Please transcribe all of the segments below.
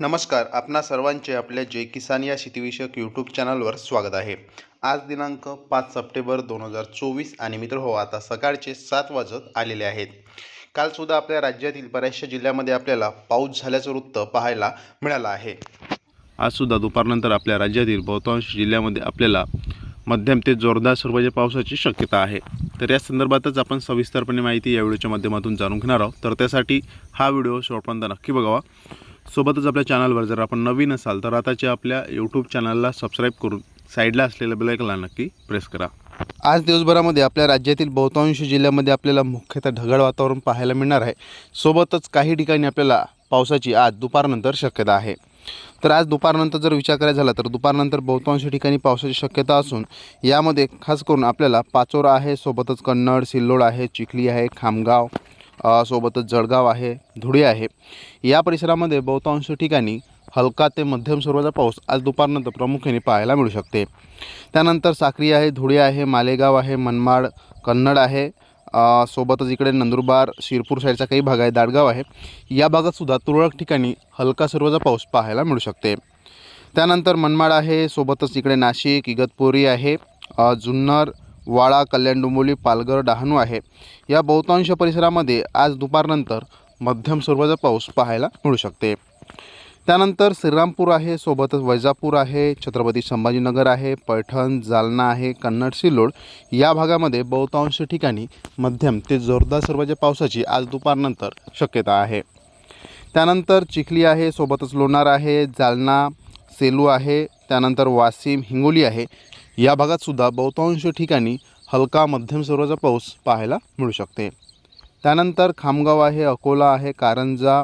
नमस्कार आपणा सर्वांचे आपल्या जय किसान या शेतीविषयक यूट्यूब चॅनलवर स्वागत आहे. आज दिनांक पाच सप्टेंबर दोन हजार चोवीस आणि मित्र हो आता सकाळचे सात वाजत आलेले आहेत. कालसुद्धा आपल्या राज्यातील बऱ्याचशा जिल्ह्यामध्ये आपल्याला पाऊस झाल्याचं वृत्त पाहायला मिळालं आहे. आजसुद्धा दुपारनंतर आपल्या राज्यातील बहुतांश जिल्ह्यामध्ये आपल्याला मध्यम ते जोरदार स्वरूपाच्या पावसाची शक्यता आहे. तर या संदर्भातच आपण सविस्तरपणे माहिती या व्हिडिओच्या माध्यमातून जाणून घेणार आहोत. तर त्यासाठी हा व्हिडिओ शेवटपर्यंत नक्की बघावा. सोबतच आपल्या चॅनलवर जर आपण नवीन असाल तर आताच्या आपल्या यूट्यूब चॅनलला सबस्क्राईब करून साईडला असलेल्या बेलायकला नक्की प्रेस करा. आज दिवसभरामध्ये आपल्या राज्यातील बहुतांश जिल्ह्यामध्ये आपल्याला मुख्यतः ढगाळ वातावरण पाहायला मिळणार आहे. सोबतच काही ठिकाणी आपल्याला पावसाची आज दुपारनंतर शक्यता आहे. तर आज दुपारनंतर जर विचार करायचा झाला तर दुपारनंतर बहुतांश ठिकाणी पावसाची शक्यता असून यामध्ये खास करून आपल्याला पाचोरा आहे सोबतच कन्नड सिल्लोड आहे चिखली आहे खामगाव सोबतच जळगाव आहे धुळे आहे. या परिसरामध्ये बहुतांश ठिकाणी हलका ते मध्यम स्वरूपाचा पाऊस आज दुपारनंतर प्रामुख्याने पाहायला मिळू शकते. त्यानंतर साक्री आहे धुळे आहे मालेगाव आहे मनमाड कन्नड आहे. सोबतच इकडे नंदुरबार शिरपूर साईडचा काही भाग आहे दाडगाव आहे. या भागातसुद्धा तुरळक ठिकाणी हलका स्वरूपाचा पाऊस पाहायला मिळू शकते. त्यानंतर मनमाड आहे सोबतच इकडे नाशिक इगतपुरी आहे जुन्नर वाळा कल्याण डोंबिवली पालघर डहाणू आहे. या बहुतांश परिसरामध्ये आज दुपारनंतर मध्यम स्वरूपाचा पाऊस पाहायला मिळू शकते. त्यानंतर श्रीरामपूर आहे सोबतच वैजापूर आहे छत्रपती संभाजीनगर आहे पैठण जालना आहे कन्नड सिल्लोड या भागामध्ये बहुतांश ठिकाणी मध्यम ते जोरदार स्वरूपाच्या पावसाची आज दुपारनंतर शक्यता आहे. त्यानंतर चिखली आहे सोबतच लोणार आहे जालना सेलू आहे त्यानंतर वाशिम हिंगोली आहे. या भागातसुद्धा बहुतांश ठिकाणी हलका मध्यम स्वरूपाचा पाऊस पाहायला मिळू शकते. त्यानंतर खामगाव आहे अकोला आहे कारंजा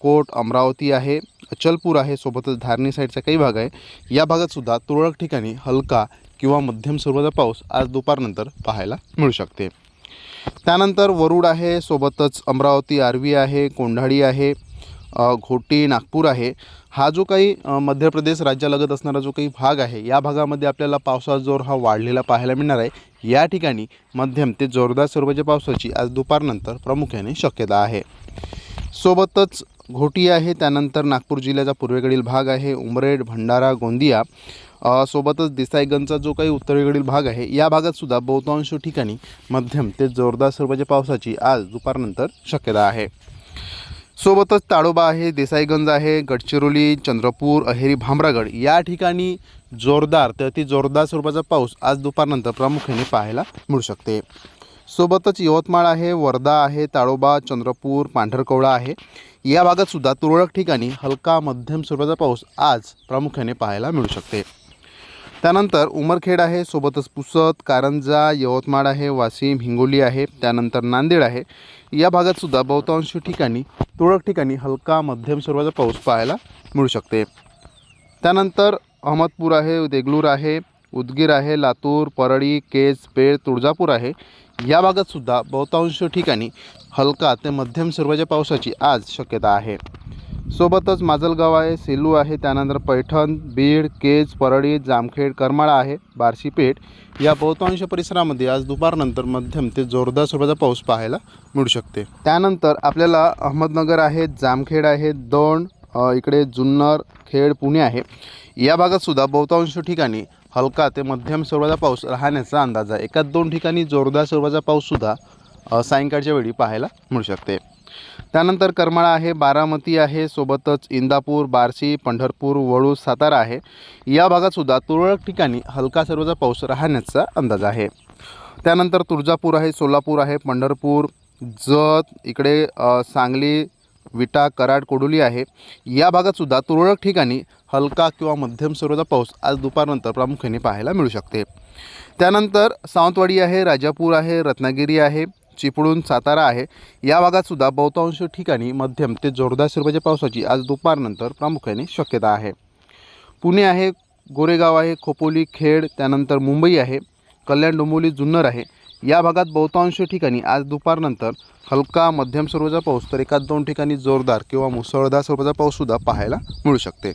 कोट अमरावती आहे अचलपूर आहे सोबतच धारणी साईडचा काही भाग आहे. या भागातसुद्धा तुरळक ठिकाणी हलका किंवा मध्यम स्वरूपाचा पाऊस आज दुपारनंतर पाहायला मिळू शकते. त्यानंतर वरुड आहे सोबतच अमरावती आर्वी आहे कोंढाळी आहे घोटी नागपूर आहे. हा जो काही मध्य प्रदेश राज्यालगत असणारा जो काही भाग आहे या भागामध्ये आपल्याला पावसाचा जोर हा वाढलेला पाहायला मिळणार आहे. या ठिकाणी मध्यम ते जोरदार स्वरूपाच्या पावसाची आज दुपारनंतर प्रामुख्याने शक्यता आहे. सोबतच घोटी आहे त्यानंतर नागपूर जिल्ह्याचा पूर्वेकडील भाग आहे उमरेड भंडारा गोंदिया. सोबतच देसाईगंजचा जो काही उत्तरेकडील भाग आहे या भागातसुद्धा बहुतांश ठिकाणी मध्यम ते जोरदार स्वरूपाच्या पावसाची आज दुपारनंतर शक्यता आहे. सोबतच ताडोबा आहे देसाईगंज आहे गडचिरोली चंद्रपूर अहेरी भामरागड या ठिकाणी जोरदार तर ती जोरदार स्वरूपाचा पाऊस आज दुपारनंतर प्रामुख्याने पाहायला मिळू शकते. सोबतच यवतमाळ आहे वर्धा आहे ताडोबा चंद्रपूर पांढरकवडा आहे. या भागातसुद्धा तुरळक ठिकाणी हलका मध्यम स्वरूपाचा पाऊस आज प्रामुख्याने पाहायला मिळू शकते. त्यानंतर उमरखेड आहे सोबतच पुसद कारंजा यवतमाळ आहे वाशिम हिंगोली आहे त्यानंतर नांदेड आहे. या भागातसुद्धा बहुतांश ठिकाणी तुरळक ठिकाणी हलका मध्यम स्वरूपाचा पाऊस पाहायला मिळू शकते. त्यानंतर अहमदपूर आहे देगलूर आहे उदगीर आहे लातूर परळी केज पेड तुळजापूर आहे. या भागातसुद्धा बहुतांश ठिकाणी हलका ते मध्यम स्वरूपाच्या पावसाची आज शक्यता आहे. सोबतच माजलगाव आहे सेलू आहे त्यानंतर पैठण बीड केज परळी जामखेड करमाळा आहे बार्शीपेठ या बहुतांश परिसरामध्ये आज दुपारनंतर मध्यम ते जोरदार स्वरूपाचा पाऊस पाहायला मिळू शकते. त्यानंतर आपल्याला अहमदनगर आहे जामखेड आहे दौंड इकडे जुन्नर खेड पुणे आहे. या भागातसुद्धा बहुतांश ठिकाणी हलका ते मध्यम स्वरूपाचा पाऊस राहण्याचा अंदाज आहे. एकाच दोन ठिकाणी जोरदार स्वरूपाचा पाऊससुद्धा सायंकाळच्या वेळी पाहायला मिळू शकते. त्यानंतर करमाळा आहे बारामती आहे सोबतच इंदापूर बार्शी पंढरपूर वळू सातारा आहे. या भागातसुद्धा तुरळक ठिकाणी हलका सर्वचा पाऊस राहण्याचा अंदाज आहे. त्यानंतर तुळजापूर आहे सोलापूर आहे पंढरपूर जत इकडे सांगली विटा कराड कोडोली आहे. या भागातसुद्धा तुरळक ठिकाणी हलका किंवा मध्यम स्वरूपाचा पाऊस आज दुपारनंतर प्रामुख्याने पाहायला मिळू शकते. त्यानंतर सावंतवाडी आहे राजापूर आहे रत्नागिरी आहे. चिपळूण सातारा आहे. या भागातसुद्धा बहुतांश ठिकाणी मध्यम ते जोरदार स्वरूपाच्या पावसाची आज दुपारनंतर प्रामुख्याने शक्यता आहे. पुणे आहे गोरेगाव आहे खोपोली खेड त्यानंतर मुंबई आहे कल्याण डोंबिवली जुन्नर आहे. या भागात बहुतांश ठिकाणी आज दुपारनंतर हलका मध्यम स्वरूपाचा पाऊस तर एकाच दोन ठिकाणी जोरदार किंवा मुसळधार स्वरूपाचा पाऊससुद्धा पाहायला मिळू शकते.